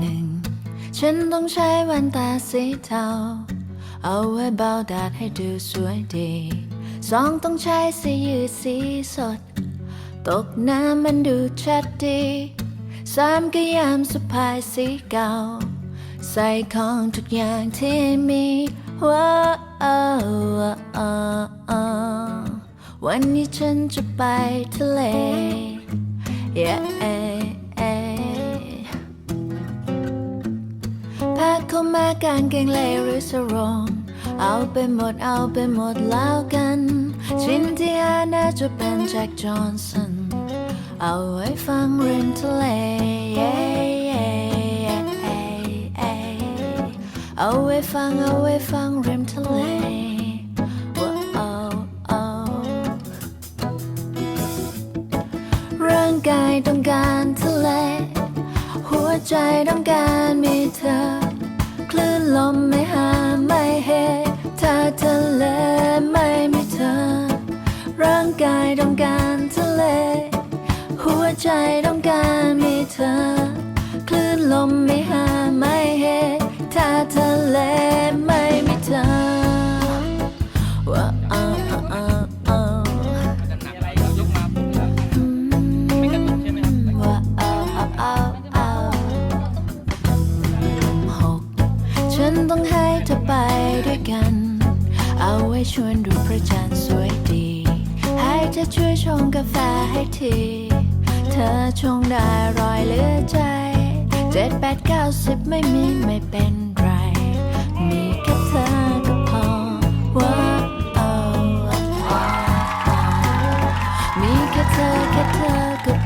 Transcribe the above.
หนึ่งฉันต้องใช้แว่นตาสีเทา เอาไว้เบาดาดให้ดูสวยดีสองต้องใช้สียืดสีสด ตกน้ำมันดูชัดดีสามก็ยามสะพายสีเก่า ใส่ของทุกอย่างที่มี ว้าววันนี้ฉันจะไปทะเล yeah พาเข้ามากางเกงเลหรือสรงเอาไปหมดเอาไปหมดแล้วกันชิ้นที่อาน่าจะเป็นแจ็คจอห์นสันเอาไว้ฟังริมทะเล เอาไว้ฟังเอาไว้ฟังริมทะเลว้าวร่างกายต้องการทะเล หัวใจต้องการมีเธอ คลื่นลมไม่หาไม่เหถ้าทะเลไม่มีเธอ ร่างกายต้องการทะเล หัวใจต้องการมีเธอ คลื่นลมไม่หา ฉันต้องให้เธอไปด้วยกัน เอาไว้ชวนดูพระจันทร์สวยดี ให้เธอช่วยชงกาแฟให้ที เธอชงได้รอยเลือใจ เจ็ดแปดเก้าสิบไม่มีไม่เป็นไร มีแค่เธอก็พอว้าวมีแค่เธอแค่เธอก็พอ